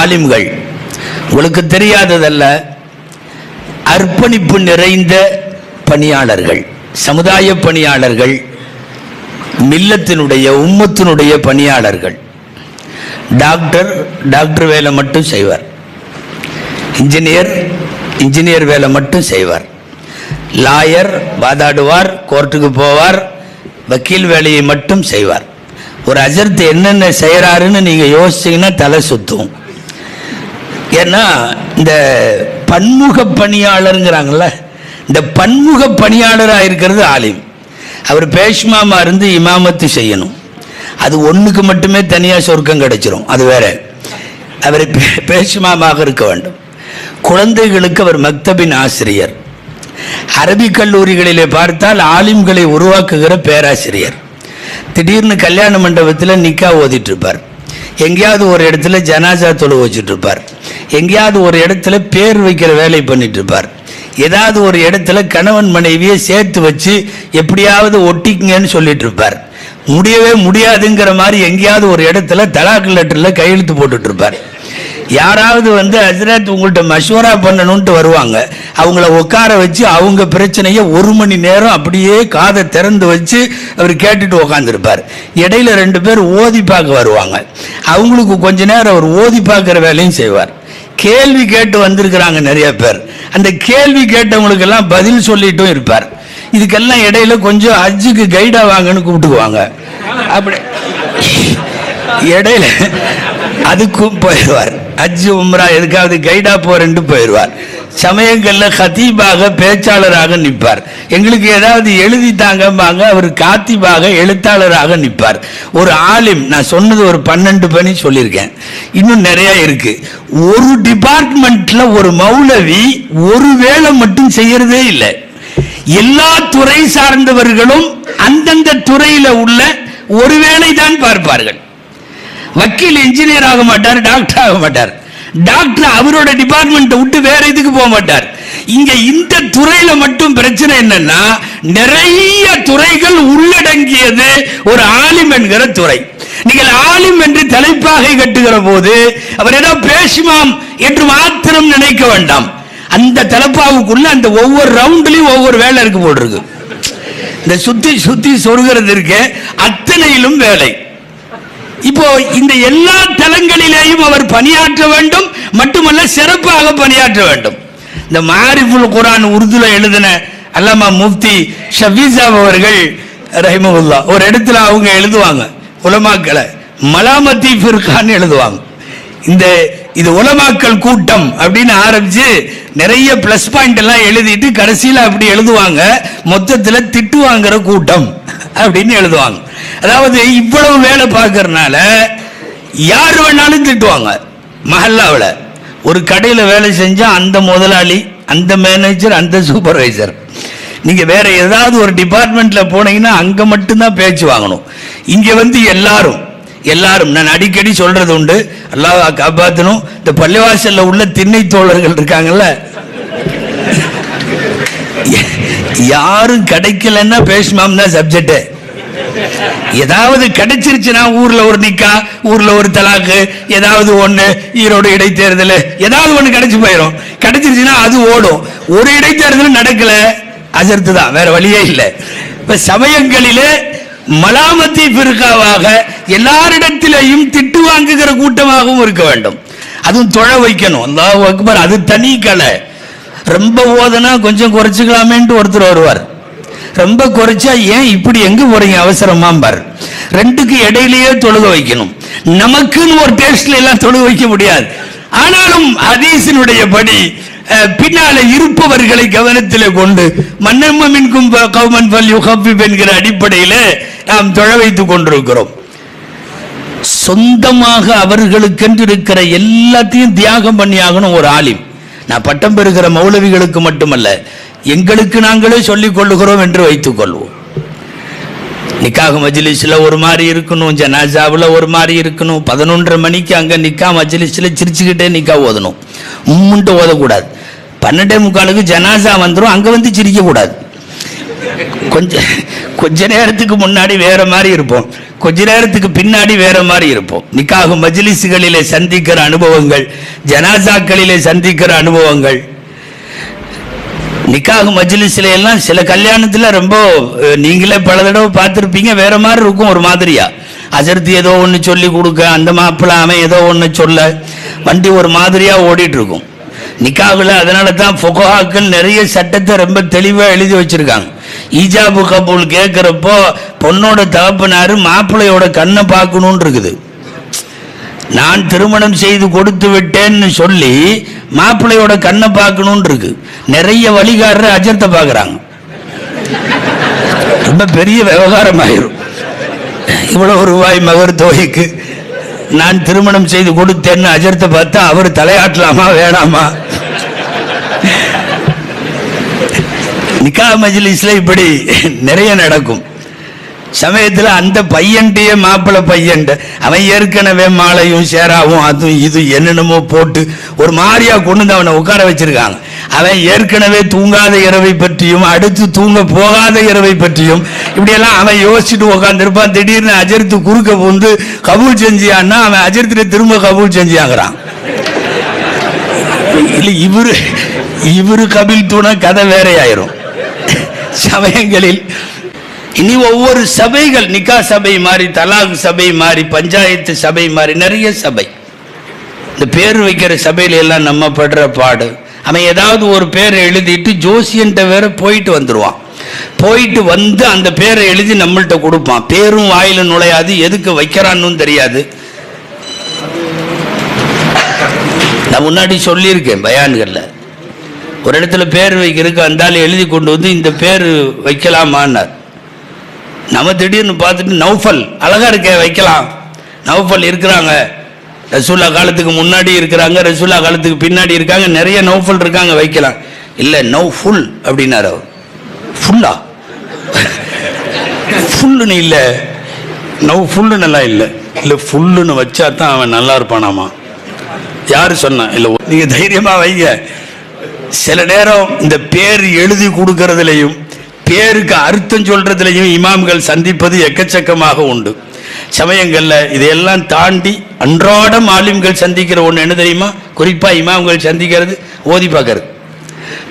ஆலிம்கள். உங்களுக்கு தெரியாததல்ல அர்ப்பணிப்பு நிறைந்த பணியாளர்கள் சமுதாய பணியாளர்கள் மில்லத்தினுடைய உம்மத்தினுடைய பணியாளர்கள். டாக்டர் டாக்டர் வேலை மட்டும் செய்வார். இன்ஜினியர் இன்ஜினியர் வேலை மட்டும் செய்வார். லாயர் வாதாடுவார் கோர்ட்டுக்கு போவார் வக்கீல் வேலையை மட்டும் செய்வார். ஒரு அஜர்த்து என்னென்ன செய்கிறாருன்னு நீங்கள் யோசிச்சீங்கன்னா தலை சுற்றும் ஏன்னா இந்த பன்முக பணியாளருங்கிறாங்கல்ல இந்த பன்முக பணியாளராக இருக்கிறது ஆலிம். அவர் பேஷ்மாமா இருந்து இமாமத்து செய்யணும். அது ஒன்றுக்கு மட்டுமே தனியாக சொர்க்கம் கிடைச்சிரும். அது வேற. அவர் பே- பேஷ்மாமாக இருக்க வேண்டும். குழந்தைகளுக்கு அவர் மக்தபின் ஆசிரியர். அரபிக் கல்லூரிகளிலே பார்த்தால் ஆலிம்களை உருவாக்குகிற பேராசிரியர். திடீர்னு கல்யாண மண்டபத்தில் நிக்கா ஓதிட்டு இருப்பார். எங்கேயாவது ஒரு இடத்துல ஜனாசா தொழு வச்சுட்டு இருப்பார். எங்கேயாவது ஒரு இடத்துல பேர் வைக்கிற வேலை பண்ணிட்டு இருப்பார். ஏதாவது ஒரு இடத்துல கணவன் மனைவியை சேர்த்து வச்சு எப்படியாவது ஒட்டிக்குங்கன்னு சொல்லிட்டு இருப்பார். முடியவே முடியாதுங்கிற மாதிரி எங்கேயாவது ஒரு இடத்துல தலாக்கு லெட்டரில் கையெழுத்து போட்டுட்டு இருப்பார். யாராவது வந்து ஹசரத் உங்கள்கிட்ட மஷூரா பண்ணணும்ட்டு வருவாங்க. அவங்கள உட்கார வச்சு அவங்க பிரச்சனையை ஒரு மணி நேரம் அப்படியே காதை திறந்து வச்சு அவர் கேட்டுட்டு உக்காந்துருப்பார். இடையில ரெண்டு பேர் ஓதி பார்க்க வருவாங்க. அவங்களுக்கு கொஞ்ச நேரம் அவர் ஓதி பார்க்குற வேலையும் செய்வார். கேள்வி கேட்டு வந்திருக்கிறாங்க நிறைய பேர். அந்த கேள்வி கேட்டவங்களுக்கெல்லாம் பதில் சொல்லிட்டும் இருப்பார். இதுக்கெல்லாம் இடையில கொஞ்சம் ஹஜ்ஜுக்கு கைடா வாங்கன்னு கூப்பிட்டுக்குவாங்க. அப்படி இடையில அதுக்கும் போயிடுவார். அஜ்ஜு உம்ரா எதுக்காவது கைடா போறேன்ட்டு போயிடுவார். சமயங்களில் ஹத்தீபாக பேச்சாளராக நிற்பார். எங்களுக்கு ஏதாவது எழுதி தாங்கம்பாங்க அவர் காத்திபாக எழுத்தாளராக நிற்பார். ஒரு ஆலிம் நான் சொன்னது ஒரு பன்னெண்டு பணி சொல்லியிருக்கேன். இன்னும் நிறைய இருக்கு. ஒரு டிபார்ட்மெண்ட்ல ஒரு மௌலவி ஒரு வேலை மட்டும் செய்யறதே இல்லை. எல்லா துறை சார்ந்தவர்களும் அந்தந்த துறையில உள்ள ஒரு வேலை தான் பார்ப்பார்கள். வக்கீல் இன்ஜினியர் ஆக மாட்டார் டாக்டர் ஆக மாட்டார். டாக்டர் அவரோட டிபார்ட்மெண்ட்டை விட்டு வேற இதுக்கு போக மாட்டார். இங்க இந்த துறையில மட்டும் பிரச்சனை என்னன்னா நிறைய துறைகள் உள்ளடங்கியது ஒரு ஆலிம் என்கிற துறை. நீங்கள் ஆலிம் என்று தலைப்பாகை கட்டுகிற போது அவர் ஏதோ பேசுமாம் என்று மாத்திரம் நினைக்க வேண்டாம். அந்த தலைப்பாவுக்குள்ள அந்த ஒவ்வொரு ரவுண்ட்லயும் ஒவ்வொரு வேலை இருக்கு போட்டிருக்கு இந்த சுத்தி சுத்தி சொருகிறது இருக்கு அத்தனையிலும் வேலை. இப்போ இந்த எல்லா தலங்களிலேயும் அவர் பணியாற்ற வேண்டும் மட்டுமல்ல சிறப்பாக பணியாற்ற வேண்டும். இந்த மாரிஃபுல் குரான் உருதுல எழுதின அல்லாமா முஃப்தி ஷபீசாப் அவர்கள் ரஹிமகுல்லா ஒரு இடத்துல அவங்க எழுதுவாங்க உலமாக்களை மலாமத்தி ஃபிர்கான்னு எழுதுவாங்க. இந்த இது உலமாக்கல் கூட்டம் அப்படின்னு ஆரம்பிச்சு நிறைய பிளஸ் பாயிண்ட் எல்லாம் எழுதிட்டு கடைசியில் அப்படி எழுதுவாங்க. மொத்தத்தில் திட்டு வாங்குற கூட்டம் அப்படின்னு எழுதுவாங்க. அதாவது இவ்வளவு வேலை பார்க்கறனால யார் வேணாலும் திட்டுவாங்க. மஹல்லாவில் ஒரு கடையில் வேலை செஞ்சால் அந்த முதலாளி அந்த மேனேஜர் அந்த சூப்பர்வைசர் நீங்கள் வேற ஏதாவது ஒரு டிபார்ட்மெண்ட்டில் போனீங்கன்னா அங்கே மட்டும்தான் பேச்சு வாங்கணும். இங்கே வந்து எல்லாரும் எல்லாரும் நான் அடிக்கடி சொல்றது உண்டு. அல்லாஹ் காப்பாத்தணும். இந்த பள்ளிவாசல்ல உள்ள திண்ணை தோழர்கள் இருக்காங்கல்ல. யாரும் கிடைக்கலன்னா பேசுமாம் தான் சப்ஜெக்ட் ஏதாவது கிடைச்சிருச்சுன்னா ஊர்ல ஒரு நிக்கா ஊர்ல ஒரு தலாக்கு ஏதாவது ஒண்ணு ஈரோடு இடைத்தேர்தல் ஏதாவது ஒண்ணு கிடைச்சு போயிடும் கிடைச்சிருச்சுன்னா அது ஓடும். ஒரு இடைத்தேர்தல் நடக்கல. அசர்த்து தான் வேற வழியே இல்லை. இப்ப சமயங்களிலே மலாமத்தி பிற்காவாக எல்லாரிடத்திலையும் திட்டு வாங்குகிற கூட்டமாகவும் இருக்க வேண்டும். அதுவும் தொழ வைக்கணும். அல்லாஹ் அக்பர் அது தனி கலை. ரொம்ப ஓதனா கொஞ்சம் குறைச்சிக்கலாமேன்ட்டு ஒருத்தர் வருவார். ரொம்ப குறைச்சா ஏன் இப்படி எங்க போறீங்க அவசரமாம்பார். ரெண்டுக்கு இடையிலேயே தொழுக வைக்கணும். நமக்குன்னு ஒரு டேஸ்ட்ல எல்லாம் தொழுக வைக்க முடியாது. ஆனாலும் ஹதீஸினுடைய படி அஹ், பின்னால இருப்பவர்களை கவனத்தில் கொண்டு மன்னம்மமின்கும் கவுமன் பல் யுகப்பிப் என்கிற அடிப்படையில நாம் தொழ வைத்துக் கொண்டிருக்கிறோம். சொந்தமாக அவர்களுக்கென்று இருக்கிற எல்லாத்தையும் தியாகம் பண்ணி ஆகணும் ஒரு ஆலிம். நான் பட்டம் பெறுகிற மௌலவிகளுக்கு மட்டுமல்ல எங்களுக்கு நாங்களே சொல்லிக் கொள்ளுகிறோம் என்று வைத்துக் கொள்வோம். நிக்காக மஜ்லிஸ்ல ஒரு மாதிரி இருக்கணும் ஜனாசாவில் ஒரு மாதிரி இருக்கணும். பதினொன்றரை மணிக்கு அங்கே நிக்கா மஜ்லிஸ்ல சிரிச்சுக்கிட்டே நிக்கா ஓதணும். உம்முன்ட்டு ஓதக்கூடாது. பன்னெண்டே முக்காலுக்கு ஜனாசா வந்துடும் அங்கே வந்து சிரிக்கக்கூடாது. கொஞ்ச கொஞ்ச நேரத்துக்கு முன்னாடி வேற மாதிரி இருப்போம். கொஞ்ச நேரத்துக்கு பின்னாடி வேற மாதிரி இருப்போம். நிக்காக மஜ்லிஸ்களிலே சந்திக்கிற அனுபவங்கள் ஜனாசாக்களிலே சந்திக்கிற அனுபவங்கள். நிக்காக மஜ்லிஸ்ல எல்லாம் சில கல்யாணத்துல ரொம்ப நீங்களே பல தடவை பார்த்துருப்பீங்க வேற மாதிரி இருக்கும் ஒரு மாதிரியா? அசர்த்தி ஏதோ ஒன்று சொல்லி கொடுக்க அந்த மாப்பிள்ள அவன் ஏதோ ஒன்று சொல்ல வண்டி ஒரு மாதிரியா ஓடிட்டு இருக்கும். நிக்காவில் அதனால தான் ஃபொகோஹாக்கள் நிறைய சட்டத்தை ரொம்ப தெளிவாக எழுதி வச்சிருக்காங்க. ஈஜாபு கபூல் கேட்குறப்போ பொண்ணோட தகப்பனார் மாப்பிள்ளையோட கண்ணை பார்க்கணுன்னு இருக்குது நான் திருமணம் செய்து கொடுத்து விட்டேன்னு சொல்லி மாப்பிள்ளையோட கண்ணை பார்க்கணும்னு இருக்கு நிறைய வழிகாரர் அஜத்தை பார்க்குறாங்க. ரொம்ப பெரிய விவகாரம் ஆயிரும் இவ்வளோ ரூபாய் மகர் தொகைக்கு நான் திருமணம் செய்து கொடுத்தேன்னு அஜர்த்தை பார்த்தா அவர் தலையாட்டலாமா வேணாமா? நிக்கா மஜ்லிஸ்ல இப்படி நிறைய நடக்கும். சமயத்தில் அந்த பையன்கிட்டயே மாப்பிள்ளை பையன்ட்ட அவன் ஏற்கனவே மாலையும் சேராவும் அதுவும் இது என்னென்னமோ போட்டு ஒரு மாதிரியாக கொண்டு வந்து அவனை உட்கார வச்சிருக்காங்க. அவன் ஏற்கனவே தூங்காத இரவை பற்றியும் அடுத்து தூங்க போகாத இரவை பற்றியும் இப்படியெல்லாம் அவன் யோசிச்சுட்டு உட்காந்துருப்பான் திடீர்னு அஜர்த்து குறுக்க வந்து கபூல் செஞ்சியான்னா அவன் அஜர்த்திட்ட திரும்ப கபூல் செஞ்சியாங்கிறான் இல்லை இவரு இவரு கபில் தூண கதை வேறையாயிரும். சமயங்களில். இனி ஒவ்வொரு சபைகள் நிக்கா சபை மாறி தலாக் சபை மாறி பஞ்சாயத்து சபை மாறி நிறைய சபை. இந்த பேர் வைக்கிற சபையில எல்லாம் நம்ம படுற பாடு. அவன் ஏதாவது ஒரு பேரை எழுதிட்டு ஜோசியன்ட்ட வேற போயிட்டு வந்துடுவான் போயிட்டு வந்து அந்த பேரை எழுதி நம்மள்கிட்ட கொடுப்பான். பேரும் வாயில நுழையாது எதுக்கு வைக்கிறான்னு தெரியாது. நான் முன்னாடி சொல்லியிருக்கேன் பயான்களில். ஒரு இடத்துல பேர் வைக்கிறதுக்கு அந்தாலும் எழுதி கொண்டு வந்து இந்த பேர் வைக்கலாமான்னார். நம்ம திடீர்னு பார்த்துட்டு நௌஃபல் அழகாக இருக்கே வைக்கலாம். நௌஃபல் இருக்கிறாங்க. ரசூல்லா காலத்துக்கு முன்னாடி இருக்கிறாங்க ரசூல்லா காலத்துக்கு பின்னாடி இருக்காங்க நிறைய நௌஃபல் இருக்காங்க வைக்கலாம். இல்லை நௌ ஃபுல் அப்படின்னார் அவர். ஃபுல்லா. ஃபுல்லுன்னு இல்லை. நௌ ஃபுல்லு நல்லா இல்லை. இல்லை ஃபுல்லுன்னு வச்சா தான் அவன் நல்லா இருப்பானாமா? யார் சொன்னான் இல்லை நீங்கள் தைரியமாக வைங்க. சில நேரம் இந்த பேர் எழுதி கொடுக்கறதுலையும் பேருக்கு அர்த்தம் சொல்றதுலையும் இமாம்கள் சந்திப்பது எக்கச்சக்கமாக உண்டு. சமயங்கள்ல இதையெல்லாம் தாண்டி அன்றாடம் ஆலிம்கள் சந்திக்கிற ஒன்று என்ன தெரியுமா? குறிப்பா இமாம்கள் சந்திக்கிறது ஓதி பார்க்கறது.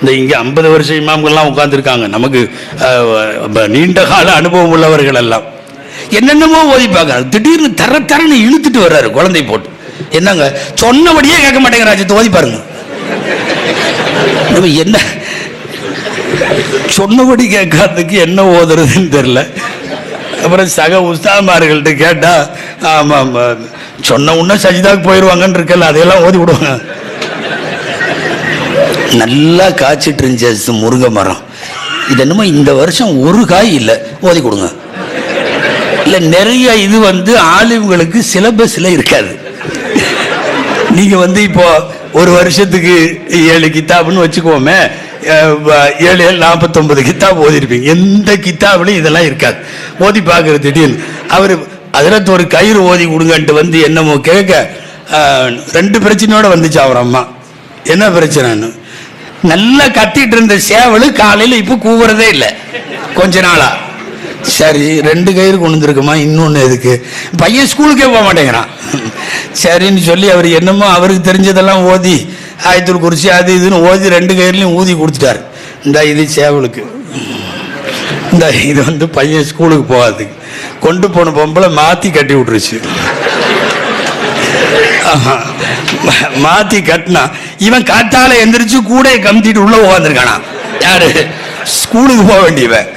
இந்த இங்கே ஐம்பது வருஷம் இமாம்கள்லாம் உட்காந்துருக்காங்க நமக்கு நீண்ட கால அனுபவம் உள்ளவர்கள் எல்லாம். என்னென்னமோ ஓதி பார்க்கறாரு திடீர்னு தர தரன்னு இழுத்துட்டு வர்றாரு குழந்தை போட்டு. என்னங்க? சொன்னபடியே கேட்க மாட்டேங்க ஓதி பாருங்க. என்ன? சொன்னபடி கேட்காததுக்கு என்ன ஓதுறதுன்னு தெரியல. அப்புறம் சக உஸ்தாமார்கள்ட்ட கேட்டா ஆமா ஆமா. சொன்ன உடனே சஜிதாக்கு போயிடுவாங்கன்னு இருக்கல அதையெல்லாம் ஓதி விடுவாங்க. நல்லா காய்ச்சிட்டு இருந்துச்சு முருங்கை மரம். இது என்னமோ இந்த வருஷம் ஒரு காய் இல்லை. ஓதி கொடுங்க. இல்லை நிறைய இது வந்து ஆலிம்களுக்கு சிலபஸில் இருக்காது. நீங்கள் வந்து இப்போ ஒரு வருஷத்துக்கு ஏழு கித்தாப்னு வச்சுக்குவோமே ஏழு ஏழு நாற்பத்தொன்பது கித்தாப் ஓதிருப்பீங்க. எந்த கித்தாப்லையும் இதெல்லாம் இருக்காது. ஓதி பார்க்குறது திடீர்னு. அவர் அதில் ஒரு கயிறு ஓதி கொடுங்கன்ட்டு வந்து என்னமோ கேட்க ரெண்டு பிரச்சனையோடு வந்துச்சு அவர் அம்மா. என்ன பிரச்சனைன்னு? நல்லா கத்திட்டு இருந்த சேவலு காலையில் இப்போ கூவுறதே இல்லை. கொஞ்ச நாளாக சரி ரெண்டு கயிறு கொண்டு இன்னொன்று எதுக்கு? பையன் ஸ்கூலுக்கே போக மாட்டேங்கிறான். சரின்னு சொல்லி அவர் என்னமோ அவருக்கு தெரிஞ்சதெல்லாம் ஓதி ஆயத்தூர் குறிச்சி அது இதுன்னு ஓதி ரெண்டு கயிறுலையும் ஊதி கொடுத்துட்டாரு. இந்த இது சேவலுக்கு. இந்த இது வந்து பையன் ஸ்கூலுக்கு போகாதுக்கு கொண்டு போன பொம்பளை மாற்றி கட்டி விட்டுருச்சு. மாற்றி மாத்தி கட்டினா இவன் காட்டால எந்திரிச்சு கூட கமிட்டிட்டு உள்ள உட்காந்துருக்கானா யாரு? ஸ்கூலுக்கு போக வேண்டியவன்.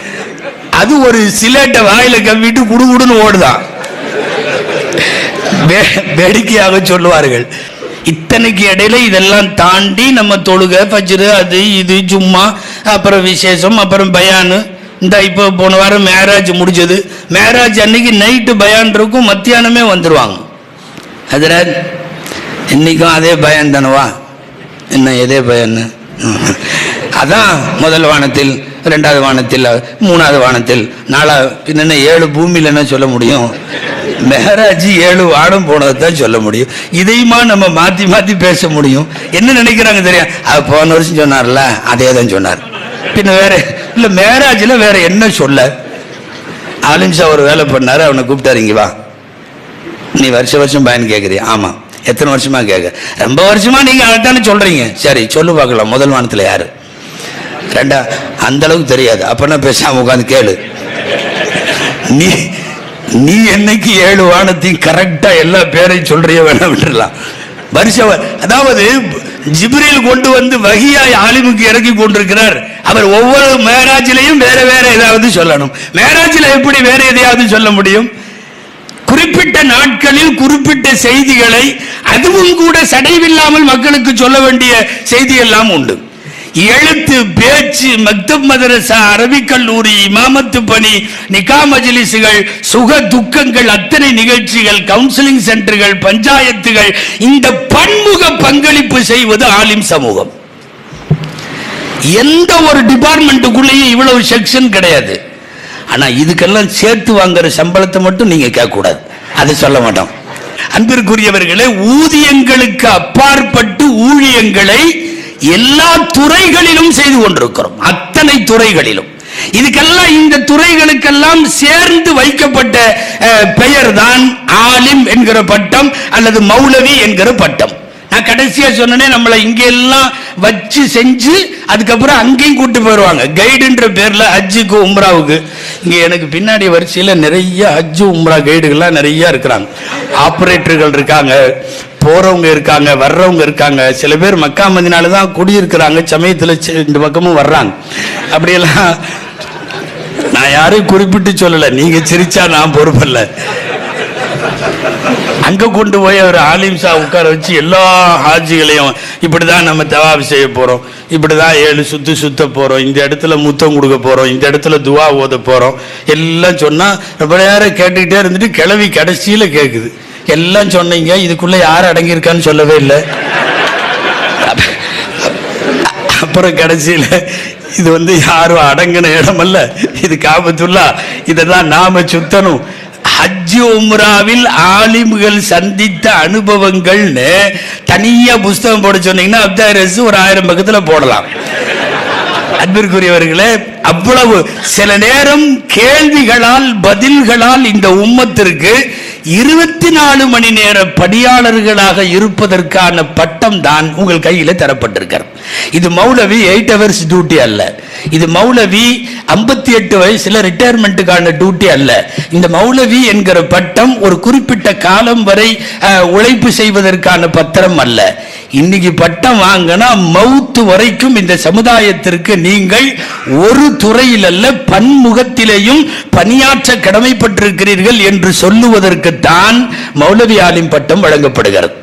அது ஒரு சிலேட்டை வாயில கவ்விட்டு குடுகுடுன்னு ஓடுதான் வே- வேடிக்கையாக சொல்லுவார்கள். இத்தனைக்கு இடையில இதெல்லாம் தாண்டி நம்ம தொழுகை பஜ்ரு அது இது சும்மா அப்புறம் விசேஷம் அப்புறம் பயானு. இந்த இப்போ போன வாரம் மேராஜ் முடிஞ்சது. மேராஜ் அன்னைக்கு நைட்டு பயான் இருக்கும் மத்தியானமே வந்துடுவாங்க அதில் இன்னைக்கும் அதே பயம் தானவா? என்ன எதே பயன்னு? அதான் முதல் வானத்தில் ரெண்டாவது வானத்தில் மூணாவது வானத்தில் நாலா என்னென்ன ஏழு பூமியில் என்ன சொல்ல முடியும்? மெஹராஜி ஏழு வானம் போனதை தான் சொல்ல முடியும். இதையுமா நம்ம மாற்றி மாற்றி பேச முடியும்? என்ன நினைக்கிறாங்க தெரியும் அது போன வருஷம் சொன்னார்ல அதே தான் சொன்னார். பின்ன வேற இல்லை மேராஜில் வேற என்ன சொல்ல? ஆலிம்ஷா ஒரு வேலை பண்ணார் அவனை கூப்பிட்டாருங்க வா. நீ வருஷ வருஷம் பயன் கேட்குறியா ஆமாம் எத்தனை வருஷமா கேட்க ரொம்ப வருஷமா நீங்கள் அதானே சொல்கிறீங்க சரி சொல்லு பார்க்கலாம் முதல் வானத்தில் யாரு? ரெண்டா அந்த அளவுக்கு தெரியாது அப்பனா பேசாம உட்காந்து கேளு. நீ நீ என்னைக்கு ஏழு வானத்தையும் கரெக்டா எல்லா பேரையும் சொல்றிய வேணாம் விட்டுறலாம். வருஷம் அதாவது ஜிப்ரீல் கொண்டு வந்து வகியாய் ஆலிமுக்கு இறக்கி கொண்டிருக்கிறார். அவர் ஒவ்வொரு மேராஜிலையும் வேற வேற ஏதாவது சொல்லணும். மேராஜில் எப்படி வேற எதையாவது சொல்ல முடியும்? குறிப்பிட்ட நாட்களில் குறிப்பிட்ட செய்திகளை அதுவும் கூட சடைவில்லாமல் மக்களுக்கு சொல்ல வேண்டிய செய்தி எல்லாம் உண்டு. எழுத்து பேச்சு மக்தப் மதரசா அரபிக் கல்லூரி இமாமத்து பணி நிகா மஜ்லிஸுகள் சுக துக்கங்கள் அத்தனை நிகழ்ச்சிகள் கவுன்சிலிங் சென்டர்கள் பஞ்சாயத்துகள் இந்த பன்முக பங்களிப்பு செய்வது ஆலிம் சமூகம். எந்த ஒரு டிபார்ட்மெண்ட்டுக்குள்ளேயும் இவ்வளவு செக்ஷன் கிடையாது. ஆனா இதுக்கெல்லாம் சேர்த்து வாங்குற சம்பளத்தை மட்டும் நீங்க கேட்கக்கூடாது. அதை சொல்ல மாட்டோம். அன்பிற்குரியவர்களே ஊதியங்களுக்கு அப்பாற்பட்டு ஊழியங்களை எல்லா துறைகளிலும் செய்து கொண்டிருக்கிறோம். அத்தனை துறைகளிலும். இதுக்கெல்லாம் இந்த துறைகளுக்கெல்லாம் சேர்ந்து வைக்கப்பட்ட பெயர் தான் ஆலிம் என்கிற பட்டம் அல்லது மௌலவி என்கிற பட்டம். நான் கடைசியா சொன்னனே நம்மளை இங்க எல்லாம் வச்சு செஞ்சு அதுக்கப்புறம் அங்கேயும் கூட்டு போயிடுவாங்க கைடுன்ற பேர்ல ஹஜ்ஜுக்கு உம்ராவுக்கு. இங்க எனக்கு பின்னாடி வரிசையில நிறைய ஹஜ்ஜு உம்ரா கைடுகள்லாம் நிறைய இருக்கிறாங்க. ஆப்ரேட்டர்கள் இருக்காங்க. போறவங்க இருக்காங்க வர்றவங்க இருக்காங்க. சில பேர் மக்கா மதினால தான் குடியிருக்கிறாங்க. சமயத்துல இந்த பக்கமும் வர்றாங்க. அப்படியெல்லாம் நான் யாரையும் குறிப்பிட்டு சொல்லல. நீங்க சிரிச்சா நான் பொறுப்பல்ல. அங்க கொண்டு போய் அவர் ஆலிம் ஷா உட்கார வச்சு எல்லா ஹாஜிகளையும் இப்படிதான் நம்ம தவாபி செய்ய போறோம். இப்படிதான் ஏழு சுத்து சுத்த போறோம். இந்த இடத்துல முத்தம் கொடுக்க போறோம். இந்த இடத்துல துவா ஓத போறோம். எல்லாம் சொன்னா ரொம்ப நேரம் கேட்டுக்கிட்டே இருந்துட்டு கிளவி கடைசியில கேக்குது. எல்லாம் சொன்னீங்க இதுக்குள்ள யார் அடங்கியிருக்கான்னு சொல்லவே இல்லை. அப்புறம் கடைசியில இது வந்து யாரும் அடங்கின இடம் அல்ல. இது காபத்துல்லா இதெல்லாம் நாம சுத்தணும். ஹஜ்ஜு உம்ராவில் ஆலிம்கள் சந்தித்த அனுபவங்கள்னு தனியா புஸ்தகம் போட சொன்னீங்கன்னா அப்தாரஸ் ஒரு ஆயிரம் பக்கத்துல போடலாம். அன்பிற்குரியவர்களே அவ்வளவு சில நேரம் கேள்விகளால் பதில்களால் இந்த உம்மத்திற்கு இருபத்தி நாலு மணி நேர பணியாளர்களாக இருப்பதற்கான பட்டம் தான் உங்கள் கையில் தரப்பட்டிருக்கிறது. இது மௌலவி எயிட் ஹவர்ஸ் டியூட்டி அல்ல. இது மௌலவி ஐம்பத்தி எட்டு வயசுல ரிட்டையர்மெண்ட்டுக்கான டியூட்டி அல்ல. இந்த மௌலவி என்கிற பட்டம் ஒரு குறிப்பிட்ட காலம் வரை உழைப்பு செய்வதற்கான பத்திரம் அல்ல. இன்னைக்கு பட்டம் வாங்கினா மவுத்து வரைக்கும் இந்த சமுதாயத்திற்கு நீங்கள் ஒரு துறையில் அல்ல பன்முகத்திலேயும் பணியாற்ற கடமைப்பட்டிருக்கிறீர்கள் என்று சொல்லுவதற்குத்தான் மௌலவி ஆலிம் பட்டம் வழங்கப்படுகிறது.